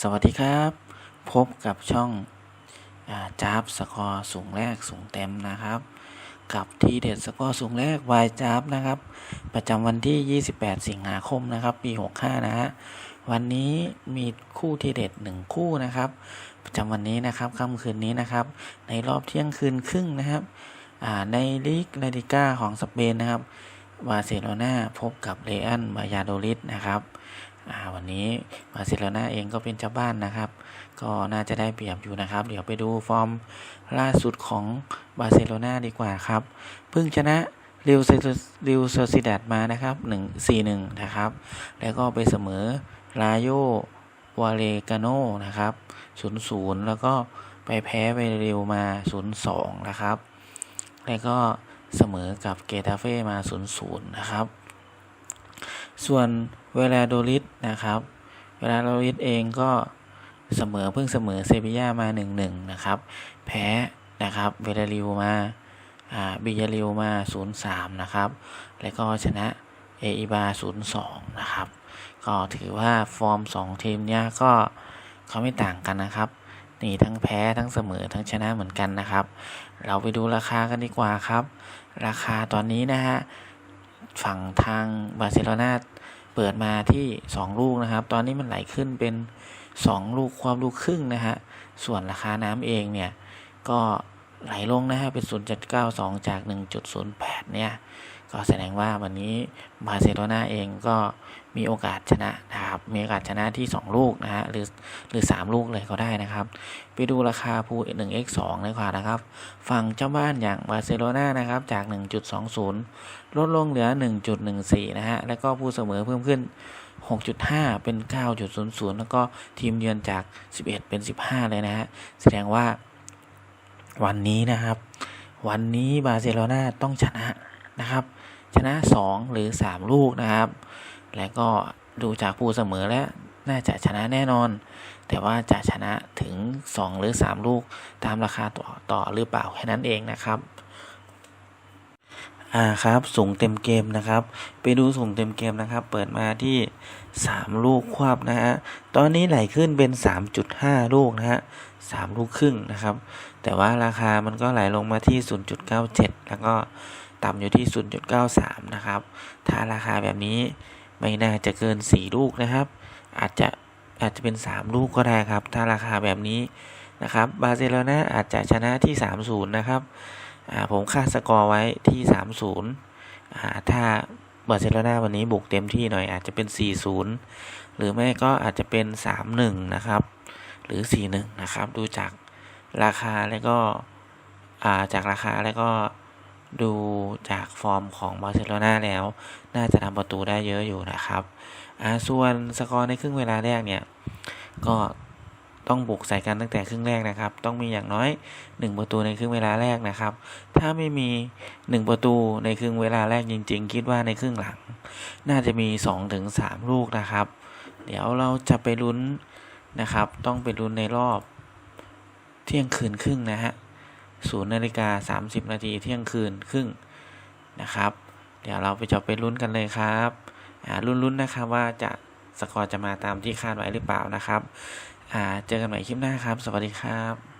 สวัสดีครับ พบกับช่องอาจับสกอร์สูงแรกสูงเต็มนะครับ กับทีเด็ดสกอร์สูงแรกวายจับนะครับ ประจำวันที่ 28 สิงหาคมนะครับ ปี 65 นะฮะวันนี้มีคู่ทีเด็ด 1 คู่นะครับ ประจำวันนี้นะครับค่ำคืนนี้นะครับ ในรอบเที่ยงคืนครึ่งนะครับในลีกลาลิก้าของสเปนนะครับบาร์เซโลนาพบกับเรอัลมายาโดลิดนะครับ วันนี้บาร์เซโลนาเองก็เป็นเจ้าบ้านนะครับ ก็น่าจะได้เปรียบอยู่นะครับ เดี๋ยวไปดูฟอร์มล่าสุดของบาร์เซโลนาดีกว่าครับ เพิ่งชนะริวริวโซซิดัดมานะครับ1 4 1นะครับ แล้วก็ไปเสมอลาโยวาเลกาโนนะครับ0 0 แล้วก็ไปแพ้ไปริวมา 0 2 นะครับ แล้วก็เสมอกับเกตาเฟ่มา 0 0 นะครับ ส่วนเวลาโดริสนะครับ เวลาโดริสเองก็เสมอเพิ่งเสมอเซบีย่ามา 1-1 นะครับ แพ้นะครับเวลาริวมาอ่าบิยาริวมา 0-3 นะครับ แล้วก็ชนะเออิบา 0-2 นะครับ ก็ถือว่าฟอร์ม 2 ทีมเนี้ยก็เขาไม่ต่างกันนะครับนี่ทั้งแพ้ทั้งเสมอทั้งชนะเหมือนกันนะครับ เราไปดูราคากันดีกว่าครับ ราคาตอนนี้นะฮะ ฝั่งทางบาร์เซโลนา เปิดมาที่ 2 ลูกนะครับ ตอนนี้มันไหลขึ้นเป็น 2 ลูกความลูกครึ่งนะฮะ ส่วนราคาน้ำเองเนี่ย ก็ไหลลงนะฮะเป็น 0.92 จาก 1.08 เนี่ย ก็แสดงว่าวันนี้บาร์เซโลนาเองก็มีโอกาสชนะนะครับมีโอกาสชนะที่ 2 ลูกนะฮะหรือหรือ 3 ลูกเลยก็ได้นะครับ ไปดูราคาพู 1x2 เลยกว่านะครับ ฝั่งเจ้าบ้านอย่างบาร์เซโลนานะครับจาก 1.20 ลดลงเหลือ 1.14 นะฮะ แล้วก็ผู้เสมอเพิ่มขึ้น 6.5 เป็น 9.00 แล้วก็ทีมเยือนจาก 11 เป็น 15 เลยนะฮะ แสดงว่าวันนี้นะครับ วันนี้บาร์เซโลนาต้องชนะนะครับ ชนะ 2 หรือ 3 ลูกนะครับ แล้วก็ดูจากผู้เสมอแล้วน่าจะชนะแน่นอน แต่ว่าจะชนะถึง 2 หรือ 3 ลูกตามราคาต่อต่อหรือเปล่าแค่นั้นเองนะครับอ่าครับสูงเต็มเกมนะครับ ไปดูสูงเต็มเกมนะครับ เปิดมาที่ 3 ลูกควบนะฮะตอนนี้ไหลขึ้นเป็น 3.5 ลูกนะฮะ3ลูกครึ่งนะครับ แต่ว่าราคามันก็ไหลลงมาที่ 0.97 แล้วก็ ต่ำอยู่ที่ 0.93 นะครับ ถ้าราคาแบบนี้ไม่น่าจะเกิน 4 ลูกนะครับ อาจจะอาจจะเป็น 3 ลูกก็ได้ครับ ถ้าราคาแบบนี้นะครับบาร์เซโลนาอาจจะชนะที่ 3-0 นะครับผมคาดสกอร์ไว้ที่ 3-0 ถ้าบาร์เซโลนาวันนี้บุกเต็มที่หน่อยอาจจะเป็น 4-0 หรือไม่ก็อาจจะเป็น 3-1 นะครับ หรือ 4-1 นะครับ ดูจากราคาแล้วก็าจากราคาแล้วก็ ดูจากฟอร์มของบาร์เซโลนาแล้ว น่าจะทำประตูได้เยอะอยู่นะครับอ่าส่วนสกอร์ในครึ่งเวลาแรกเนี่ย ก็ต้องบุกใส่กันตั้งแต่ครึ่งแรกนะครับ ต้องมีอย่างน้อย 1 ประตูในครึ่งเวลาแรกนะครับ ถ้าไม่มี 1 ประตูในครึ่งเวลาแรกจริง ๆ คิดว่าในครึ่งหลัง น่าจะมี 2-3 ลูกนะครับ เดี๋ยวเราจะไปลุ้นนะครับ ต้องไปลุ้นในรอบเที่ยงคืนครึ่งนะฮะ ศูนย์นาฬิกา30 นาทีเที่ยงคืนครึ่งนะครับ เดี๋ยวเราไปจะไปลุ้นกันเลยครับอ่าลุ้นๆนะครับว่าจะสกอร์จะมาตามที่คาดไว้หรือเปล่านะครับอ่าเจอกันใหม่คลิปหน้าครับ สวัสดีครับ